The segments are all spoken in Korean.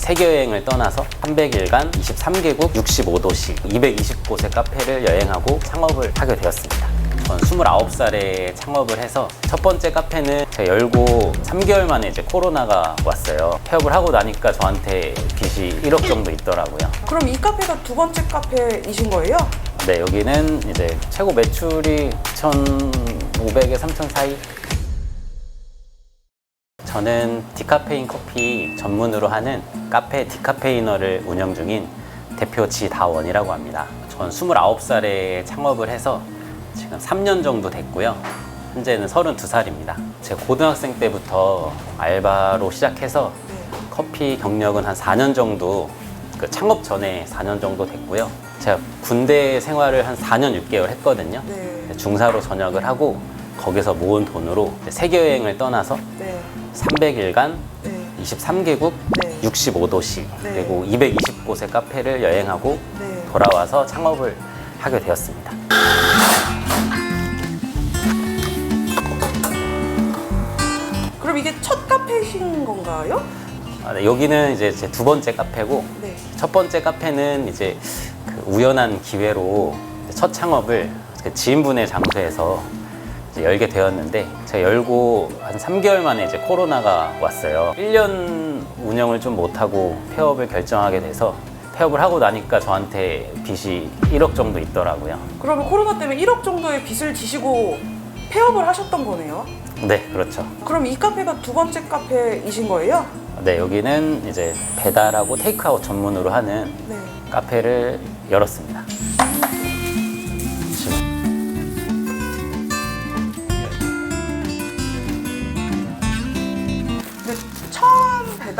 세계 여행을 떠나서 300일간 23개국 65도시 220곳의 카페를 여행하고 창업을 하게 되었습니다. 전 29살에 창업을 해서 첫 번째 카페는 제가 열고 3개월 만에 이제 코로나가 왔어요. 폐업을 하고 나니까 저한테 빚이 1억 정도 있더라고요. 그럼 이 카페가 두 번째 카페이신 거예요? 네, 여기는 이제 최고 매출이 2,500에 3,000 사이. 저는 디카페인 커피 전문으로 하는 카페 디카페이너를 운영 중인 대표 지다원이라고 합니다. 전 29살에 창업을 해서 지금 3년 정도 됐고요. 현재는 32살입니다. 제가 고등학생 때부터 알바로 시작해서 커피 경력은 한 4년 정도 그 창업 전에 4년 정도 됐고요. 제가 군대 생활을 한 4년 6개월 했거든요. 네. 중사로 전역을 하고 거기서 모은 돈으로 세계 여행을 떠나서 네. 300일간 네. 23개국 네. 65도시 네. 그리고 220곳의 카페를 여행하고 네. 돌아와서 창업을 하게 되었습니다. 그럼 이게 첫 카페신 건가요? 아, 네, 여기는 이제 제 두 번째 카페고 네. 첫 번째 카페는 이제 그 우연한 기회로 첫 창업을 그 지인분의 장소에서 열게 되었는데 제가 열고 한 3개월 만에 이제 코로나가 왔어요. 1년 운영을 좀 못하고 폐업을 결정하게 돼서 폐업을 하고 나니까 저한테 빚이 1억 정도 있더라고요. 그러면 코로나 때문에 1억 정도의 빚을 지시고 폐업을 하셨던 거네요. 네, 그렇죠. 그럼 이 카페가 두 번째 카페이신 거예요? 네, 여기는 이제 배달하고 테이크아웃 전문으로 하는 네. 카페를 열었습니다.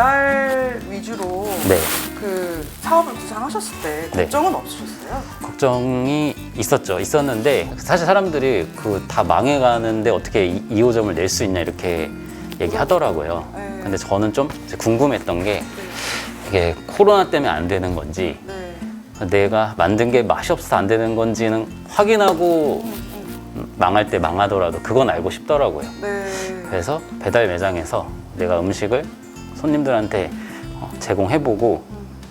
배달 위주로 네. 그 사업을 구상하셨을 때 네. 걱정은 없으셨어요? 걱정이 있었죠. 있었는데 사실 사람들이 그 다 망해가는데 어떻게 이- 2호점을 낼 수 있냐 이렇게 얘기하더라고요. 네. 근데 저는 좀 이제 궁금했던 게 이게 코로나 때문에 안 되는 건지 네. 내가 만든 게 맛이 없어서 안 되는 건지는 확인하고 음, 음. 망할 때 망하더라도 그건 알고 싶더라고요. 네. 그래서 배달 매장에서 내가 음식을 손님들한테 어, 제공해보고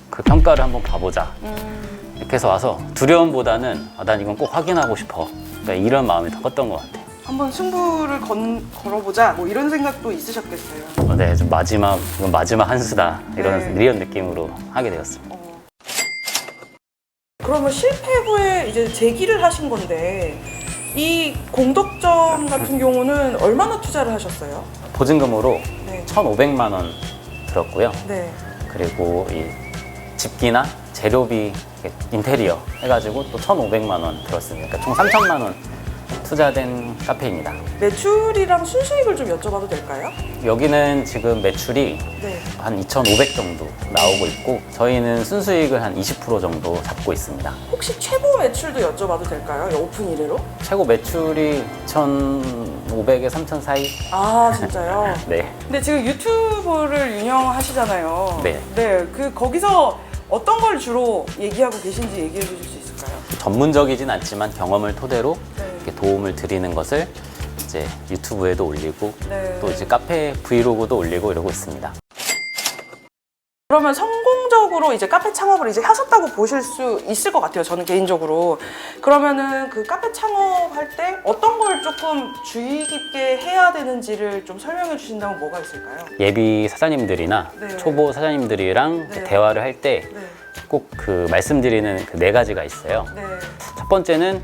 그 평가를 한번 봐보자. 음, 이렇게 해서 와서 두려움보다는 아, 난 이건 꼭 확인하고 싶어. 그러니까 이런 마음이 더 컸던 것 같아요. 한번 승부를 건, 걸어보자 뭐 이런 생각도 있으셨겠어요. 어, 네, 좀 마지막 이건 마지막 한 수다 이런 네. 이런 느낌으로 하게 되었습니다. 어. 그러면 실패 후에 이제 재기를 하신 건데 이 공덕점 같은 경우는 얼마나 투자를 하셨어요? 보증금으로 네. 1,500만 원 들었고요. 네. 그리고 이 집기나 재료비, 인테리어 해가지고 또 1,500만 원 들었습니다. 그러니까 총 3천만 원 투자된 카페입니다. 매출이랑 순수익을 좀 여쭤봐도 될까요? 여기는 지금 매출이 네. 한 2,500 정도 나오고 있고 저희는 순수익을 한 20% 정도 잡고 있습니다. 혹시 최고 매출도 여쭤봐도 될까요? 이 오픈 이래로? 최고 매출이 2,500에 3,000 사이? 아 진짜요? 네. 근데 지금 유튜브를 운영하시잖아요. 네. 네. 그 거기서 어떤 걸 주로 얘기하고 계신지 얘기해 주실 수 있을까요? 전문적이진 않지만 경험을 토대로 네. 이렇게 도움을 드리는 것을 이제 유튜브에도 올리고 네. 또 이제 카페 브이로그도 올리고 이러고 있습니다. 그러면 성공 적으로 이제 카페 창업을 이제 하셨다고 보실 수 있을 것 같아요. 저는 개인적으로. 그러면은 그 카페 창업할 때 어떤 걸 조금 주의 깊게 해야 되는지를 좀 설명해 주신다면 뭐가 있을까요? 예비 사장님들이나 네. 초보 사장님들이랑 네. 대화를 할 때 네. 꼭그 말씀드리는 그 네 가지가 있어요. 네. 첫 번째는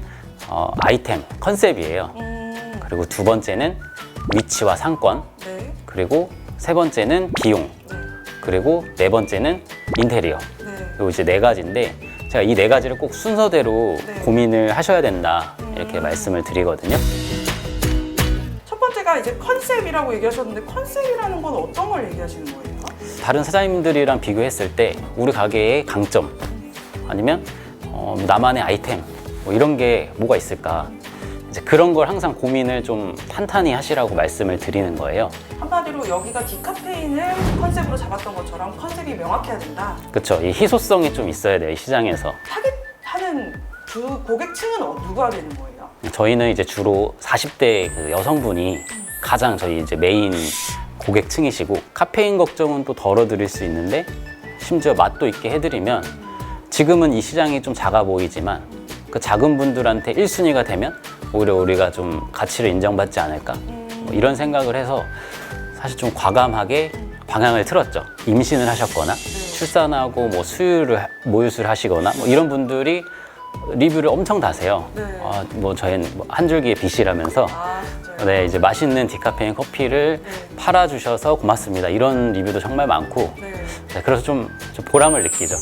어, 아이템 컨셉이에요. 음. 그리고 두 번째는 위치와 상권, 네. 그리고 세 번째는 비용, 네. 그리고 네 번째는 인테리어. 네. 그리고 이제 네 가지인데 제가 이 네 가지를 꼭 순서대로 네. 고민을 하셔야 된다 이렇게 음. 말씀을 드리거든요. 첫 번째가 이제 컨셉이라고 얘기하셨는데 컨셉이라는 건 어떤 걸 얘기하시는 거예요? 다른 사장님들이랑 비교했을 때 우리 가게의 강점 아니면 어, 나만의 아이템 뭐 이런 게 뭐가 있을까 이제 그런 걸 항상 고민을 좀 탄탄히 하시라고 말씀을 드리는 거예요. 한마디로 여기가 디카페인을 컨셉으로 잡았던 것처럼 컨셉이 명확해야 된다. 그렇죠. 이 희소성이 좀 있어야 돼요 이 시장에서. 타겟하는 주 고객층은 어- 누가 되는 거예요? 저희는 이제 주로 40대 그 여성분이 가장 저희 이제 메인 고객층이시고 카페인 걱정은 또 덜어드릴 수 있는데 심지어 맛도 있게 해드리면 지금은 이 시장이 좀 작아 보이지만 그 작은 분들한테 1순위가 되면 오히려 우리가 좀 가치를 인정받지 않을까 뭐 이런 생각을 해서 사실 좀 과감하게 방향을 틀었죠. 임신을 하셨거나 출산하고 뭐 수유를 하- 모유수를 하시거나 뭐 이런 분들이 리뷰를 엄청 다세요. 네. 아, 뭐 저희는 뭐한 줄기의 빛이라면서 아 진짜요? 네, 이제 맛있는 디카페인 커피를 네. 팔아주셔서 고맙습니다. 이런 리뷰도 정말 많고, 네. 네, 그래서 좀, 좀 보람을 느끼죠.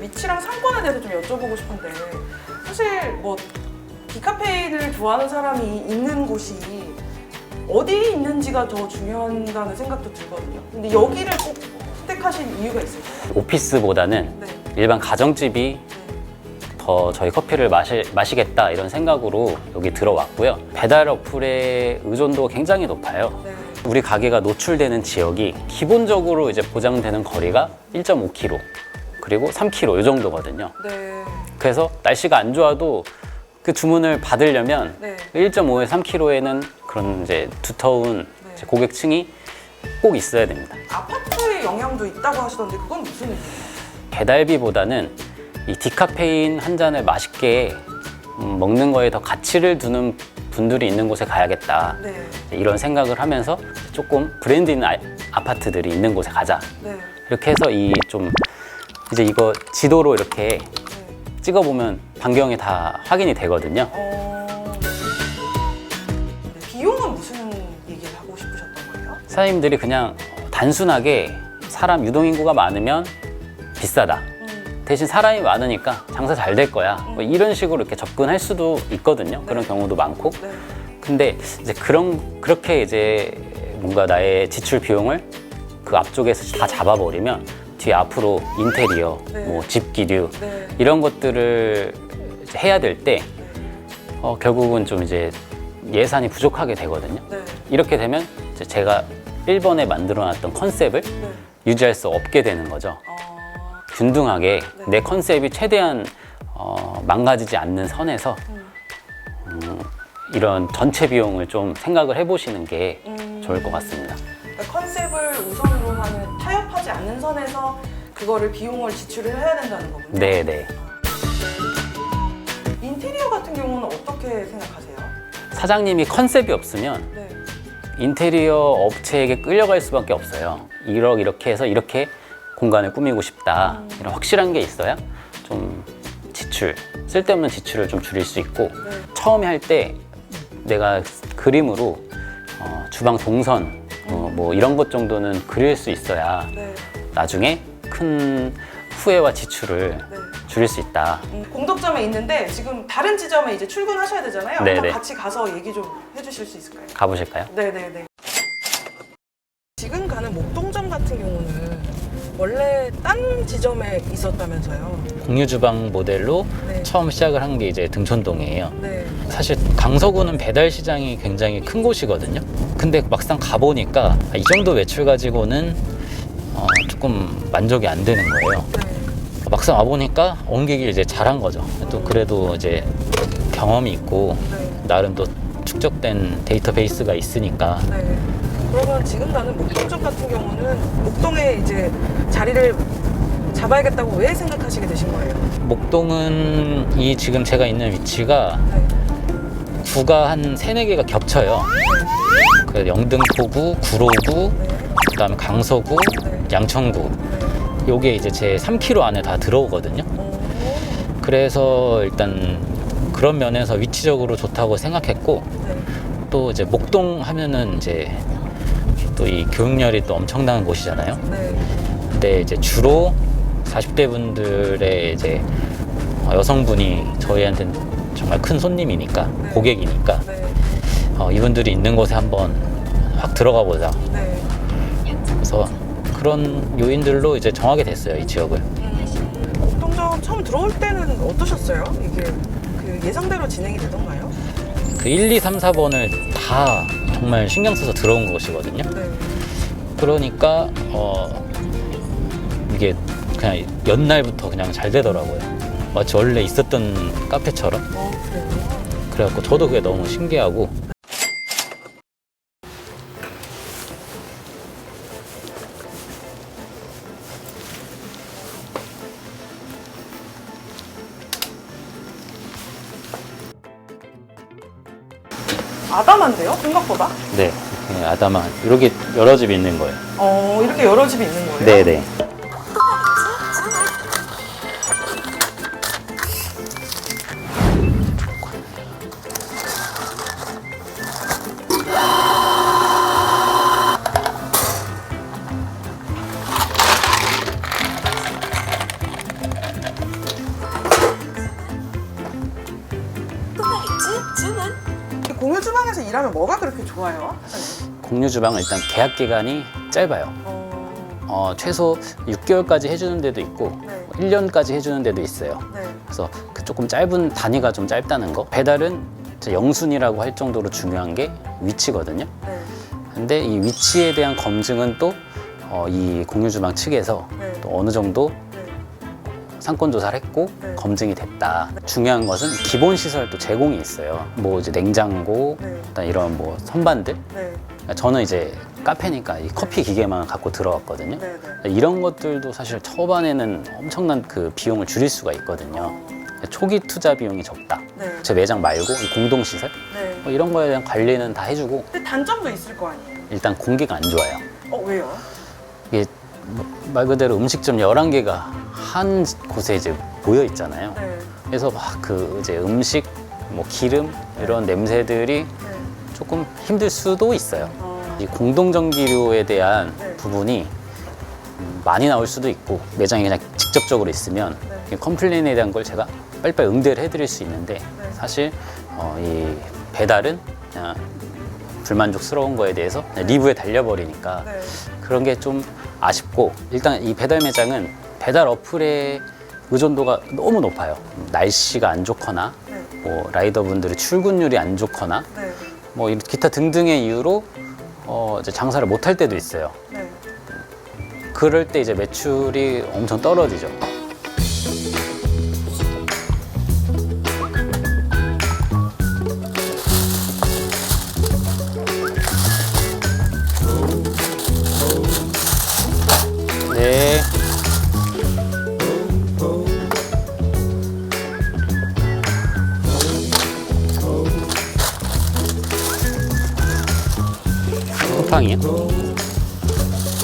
위치랑 상권에 대해서 좀 여쭤보고 싶은데 사실 뭐 디카페인을 좋아하는 사람이 있는 곳이 어디에 있는지가 더 중요하다는 생각도 들거든요. 근데 여기를 꼭 선택하신 이유가 있을까요? 오피스보다는 네. 일반 가정집이 더 저희 커피를 마시, 마시겠다 이런 생각으로 여기 들어왔고요. 배달 어플의 의존도가 굉장히 높아요. 네. 우리 가게가 노출되는 지역이 기본적으로 이제 보장되는 거리가 1.5km 그리고 3km 이 정도거든요. 네. 그래서 날씨가 안 좋아도 그 주문을 받으려면 네. 1.5에 3km에는 그런 이제 두터운 네. 이제 고객층이 꼭 있어야 됩니다. 아파트의 영향도 있다고 하시던데 그건 무슨 의미예요? 배달비보다는 이 디카페인 한 잔을 맛있게 음, 먹는 거에 더 가치를 두는 분들이 있는 곳에 가야겠다. 네. 이런 생각을 하면서 조금 브랜드 있는 아, 아파트들이 있는 곳에 가자. 네. 이렇게 해서 이 좀 이제 이거 지도로 이렇게 네. 찍어보면 반경이 다 확인이 되거든요. 어... 네, 비용은 무슨 얘기를 하고 싶으셨던 거예요? 사장님들이 그냥 단순하게 사람 유동인구가 많으면 비싸다. 음, 대신 사람이 많으니까 장사 잘 될 거야. 뭐 이런 식으로 이렇게 접근할 수도 있거든요. 그런 경우도 많고. 네. 근데 이제 그런 그렇게 이제 뭔가 나의 지출 비용을 그 앞쪽에서 다 잡아버리면 뒤에 앞으로 인테리어, 네. 뭐 집기류 네. 이런 것들을 해야 될 때 어, 결국은 좀 이제 예산이 부족하게 되거든요. 네. 이렇게 되면 이제 제가 1번에 만들어놨던 컨셉을 네. 유지할 수 없게 되는 거죠. 어... 균등하게 네. 내 컨셉이 최대한 어, 망가지지 않는 선에서 음. 음, 이런 전체 비용을 좀 생각을 해보시는 게 음. 좋을 것 같습니다. 그거를 비용을 지출을 해야 된다는 거군요. 네, 네. 인테리어 같은 경우는 어떻게 생각하세요? 사장님이 컨셉이 없으면 네. 인테리어 업체에게 끌려갈 수밖에 없어요. 이렇게 이렇게 해서 이렇게 공간을 꾸미고 싶다. 이런 확실한 게 있어야 좀 지출, 쓸데없는 지출을 좀 줄일 수 있고 네. 처음에 할 때 내가 그림으로 어, 주방 동선 어, 뭐 이런 것 정도는 그릴 수 있어야 네. 나중에 큰 후회와 지출을 네. 줄일 수 있다. 음, 공덕점에 있는데 지금 다른 지점에 이제 출근하셔야 되잖아요. 네네. 한번 같이 가서 얘기 좀 해주실 수 있을까요? 가보실까요? 네네네. 지금 가는 목동점 같은 경우는 원래 딴 지점에 있었다면서요. 공유 주방 모델로 네. 처음 시작을 한 게 이제 등촌동이에요. 네. 사실 강서구는 배달 시장이 굉장히 큰 곳이거든요. 근데 막상 가보니까 아, 이 정도 매출 가지고는 어, 조금 만족이 안 되는 거예요. 네. 막상 와보니까 옮기길 이제 잘한 거죠. 또 그래도 이제 경험이 있고 네. 나름 또 축적된 데이터베이스가 있으니까 네. 그러면 지금 가는 목동점 같은 경우는 목동에 이제 자리를 잡아야겠다고 왜 생각하시게 되신 거예요? 목동은 이 지금 제가 있는 위치가 네. 구가 한 세네 개가 겹쳐요. 그 영등포구, 구로구, 네. 그다음에 강서구, 네. 양천구. 네. 요게 이제 제 3km 안에 다 들어오거든요. 오. 그래서 일단 그런 면에서 위치적으로 좋다고 생각했고 네. 또 이제 목동 하면은 이제 또 이 교육열이 또 엄청난 곳이잖아요. 네. 근데 이제 주로 40대 분들의 이제 어, 여성분이 저희한테는 정말 큰 손님이니까 네. 고객이니까 네. 어, 이분들이 있는 곳에 한번 확 들어가 보자. 네. 그래서 그런 요인들로 이제 정하게 됐어요 이 지역을. 음, 목동점 처음 들어올 때는 어떠셨어요? 이게 그 예상대로 진행이 되던가요? 그 1, 2, 3, 4번을 다 정말 신경 써서 들어온 곳이거든요. 네. 그러니까 어 이게 그냥 연날부터 그냥 잘 되더라고요. 마치 원래 있었던 카페처럼. 어, 그래요? 그래갖고 저도 그게 너무 신기하고 아담한데요? 생각보다? 네, 이렇게 아담한 이렇게 여러 집 있는 거예요. 어, 이렇게 여러 집이 있는 거예요? 네, 네. 공유 주방에서 일하면 뭐가 그렇게 좋아요? 사장님? 공유 주방은 일단 계약 기간이 짧아요. 어, 어, 최소 6개월까지 해주는 데도 있고 네. 1년까지 해주는 데도 있어요. 네. 그래서 그 조금 짧은 단위가 좀 짧다는 거. 배달은 진짜 영순이라고 할 정도로 중요한 게 위치거든요. 네. 근데 이 위치에 대한 검증은 또 어, 이 공유 주방 측에서 네. 또 어느 정도 네. 상권 조사를 했고 네. 검증이 됐다. 중요한 것은 기본 시설 또 제공이 있어요. 뭐 이제 냉장고, 네. 일단 이런 뭐 선반들. 네. 저는 이제 카페니까 이 커피 기계만 갖고 들어왔거든요. 네. 네. 이런 것들도 사실 초반에는 엄청난 그 비용을 줄일 수가 있거든요. 초기 투자 비용이 적다. 네. 제 매장 말고 이 공동 시설 네. 뭐 이런 거에 대한 관리는 다 해주고 근데 단점도 있을 거 아니에요? 일단 공기가 안 좋아요. 어, 왜요? 이게 뭐 말 그대로 음식점 11개가 한 곳에 이제 모여 있잖아요. 네. 그래서 막 그 이제 음식 뭐 기름 이런 냄새들이 네. 조금 힘들 수도 있어요. 어, 이 공동 전기료에 대한 네. 부분이 음, 많이 나올 수도 있고 매장에 그냥 직접적으로 있으면 네. 이 컴플레인에 대한 걸 제가 빨리빨리 응대를 해드릴 수 있는데 네. 사실 어, 이 배달은 그냥 불만족스러운 거에 대해서 그냥 리뷰에 달려버리니까 네. 그런 게 좀 아쉽고 일단 이 배달 매장은 배달 어플의 의존도가 너무 높아요. 날씨가 안 좋거나 네. 뭐 라이더분들의 출근율이 안 좋거나 네. 뭐 이런 기타 등등의 이유로 어 이제 장사를 못할 때도 있어요. 네. 그럴 때 이제 매출이 엄청 떨어지죠.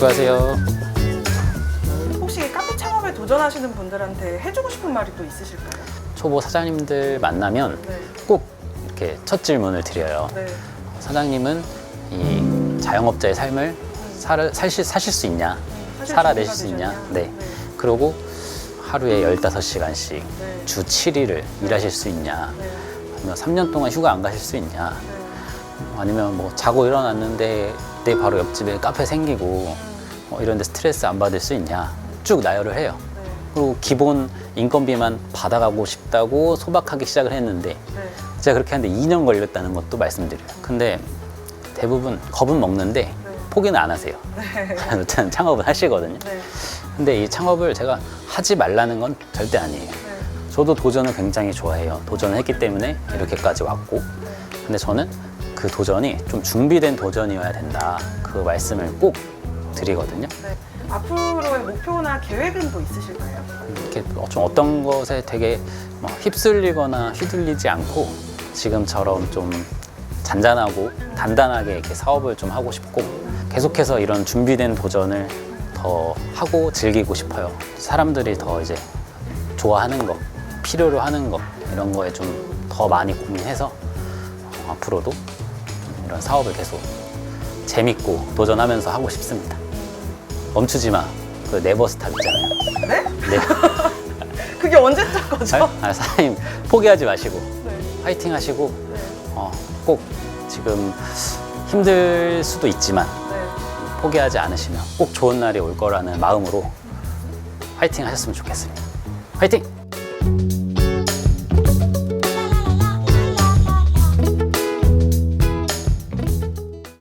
수고하세요. 혹시 카페 창업에 도전하시는 분들한테 해주고 싶은 말이 또 있으실까요? 초보 사장님들 만나면 네. 꼭 이렇게 첫 질문을 드려요. 네. 사장님은 이 자영업자의 삶을 살, 사실, 사실 수 있냐? 사실 살아내실 수 있냐? 되셨냐? 네. 그리고 하루에 15시간씩 네. 주 7일을 일하실 수 있냐? 네. 아니면 3년 동안 휴가 안 가실 수 있냐? 네. 아니면 뭐 자고 일어났는데 내 바로 옆집에 카페 생기고 어, 이런 데 스트레스 안 받을 수 있냐? 쭉 나열을 해요. 네. 그리고 기본 인건비만 받아가고 싶다고 소박하게 시작을 했는데 네. 제가 그렇게 하는데 2년 걸렸다는 것도 말씀드려요. 근데 대부분 겁은 먹는데 포기는 안 하세요. 저는 창업은 하시거든요. 네. 근데 이 창업을 제가 하지 말라는 건 절대 아니에요. 네. 저도 도전을 굉장히 좋아해요. 도전을 했기 때문에 이렇게까지 왔고. 근데 저는 그 도전이 좀 준비된 도전이어야 된다. 그 말씀을 꼭 드리거든요. 네. 앞으로의 목표나 계획은 또 있으실까요? 이렇게 좀 어떤 것에 되게 뭐 휩쓸리거나 휘둘리지 않고 지금처럼 좀 잔잔하고 단단하게 이렇게 사업을 좀 하고 싶고 계속해서 이런 준비된 도전을 더 하고 즐기고 싶어요. 사람들이 더 이제 좋아하는 거, 필요로 하는 거 이런 거에 좀 더 많이 고민해서 어, 앞으로도 이런 사업을 계속 재밌고 도전하면서 하고 싶습니다. 멈추지 마. 그 네버 스탑 있잖아요. 네? 네. 그게 언제적 거죠? 아, 사장님 포기하지 마시고 네. 파이팅 하시고 네. 어, 꼭 지금 힘들 수도 있지만 네. 포기하지 않으시면 꼭 좋은 날이 올 거라는 마음으로 파이팅 하셨으면 좋겠습니다. 파이팅!